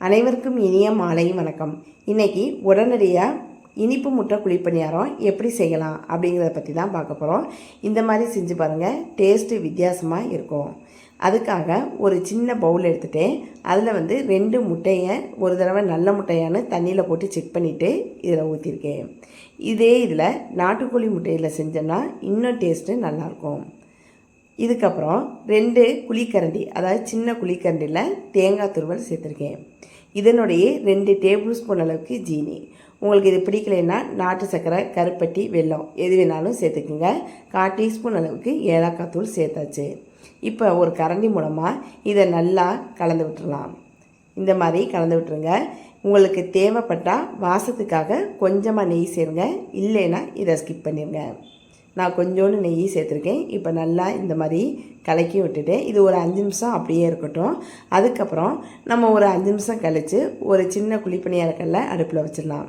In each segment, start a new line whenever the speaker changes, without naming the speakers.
அனைவருக்கும் இனிய மாலை வணக்கம். இன்னைக்கு உடனடியாக இனிப்பு முட்டை குழிப்பணியாரம் எப்படி செய்யலாம் அப்படிங்கிறத பற்றி தான் பார்க்க போகிறோம் இந்த மாதிரி செஞ்சு பாருங்கள் டேஸ்ட்டு வித்தியாசமாக இருக்கும். அதுக்காக ஒரு சின்ன பவுல் எடுத்துகிட்டு அதில் வந்து ரெண்டு முட்டையை ஒரு தடவை நல்ல முட்டையான்னு தண்ணியில் போட்டு செக் பண்ணிவிட்டு இதில் ஊற்றிருக்கேன் இதே இதில் நாட்டுக்கோழி முட்டையில் செஞ்சோன்னா இன்னும் டேஸ்ட்டு நல்லாயிருக்கும் இதுக்கப்புறம் ரெண்டு குழிக்கரண்டி அதாவது சின்ன குழிக்கரண்டியில் தேங்காய் துருவல் சேர்த்துருக்கேன். இதனுடைய ரெண்டு டேபிள் ஸ்பூன் அளவுக்கு ஜீனி. உங்களுக்கு இது பிடிக்கலைன்னா நாட்டு சர்க்கரை கருப்பட்டி வெல்லம் எது வேணாலும் சேர்த்துக்குங்க. கால் டீஸ்பூன் அளவுக்கு ஏலக்காய் தூள் சேர்த்தாச்சு. இப்போ ஒரு கரண்டி மூலமாக இதை நல்லா கலந்து விட்டுடலாம் இந்த மாதிரி கலந்து விட்டுருங்க. உங்களுக்கு தேவைப்பட்டால் வாசத்துக்காக கொஞ்சமாக நெய் சேருங்க. இல்லைன்னா இதை ஸ்கிப் பண்ணிடுங்க நான் கொஞ்சோண்டு நெய் சேர்த்துருக்கேன். இப்போ நல்லா இந்த மாதிரி கலக்கி விட்டுட்டேன் இது ஒரு அஞ்சு நிமிஷம் அப்படியே இருக்கட்டும். அதுக்கப்புறம் நம்ம ஒரு அஞ்சு நிமிஷம் கழித்து ஒரு சின்ன குழிப்பணியாக கல்லை அடுப்பில் வச்சிடலாம்.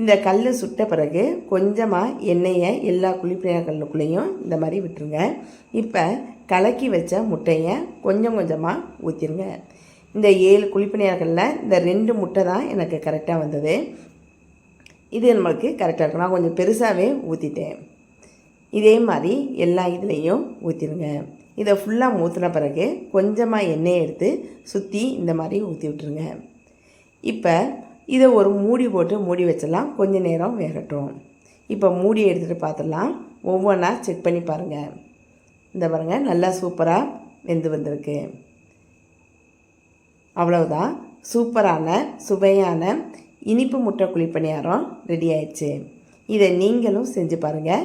இந்த கல் சுட்ட பிறகு கொஞ்சமாக எண்ணெயை எல்லா குழிப்பணியாக கல்லுக்குள்ளேயும் இந்த மாதிரி விட்டுருங்க. இப்போ கலக்கி வச்ச முட்டையை கொஞ்சம் கொஞ்சமாக ஊற்றிருங்க இந்த ஏழு குழிப்பணியார்களில் இந்த ரெண்டு முட்டை தான் எனக்கு கரெக்டாக வந்தது. இது நம்மளுக்கு கரெக்டாக இருக்கும் நான் கொஞ்சம் பெருசாகவே ஊற்றிட்டேன் இதே மாதிரி எல்லா இதுலேயும் ஊற்றிடுங்க இதை ஃபுல்லாக ஊற்றின பிறகு கொஞ்சமாக எண்ணெயை எடுத்து சுற்றி இந்த மாதிரி ஊற்றி விட்டுருங்க. இப்போ இதை ஒரு மூடி போட்டு மூடி வச்சிடலாம். கொஞ்சம் நேரம் வேகட்டும். இப்போ மூடி எடுத்துகிட்டு பார்த்துடலாம் ஒவ்வொன்றா செக் பண்ணி பாருங்கள் இந்த பாருங்கள் நல்லா சூப்பராக வெந்து வந்திருக்கு. அவ்வளவுதான். சூப்பரான சுவையான இனிப்பு முட்டை குழிப்பணியாரம் ரெடி ஆயிடுச்சு. இதை நீங்களும் செஞ்சு பாருங்கள்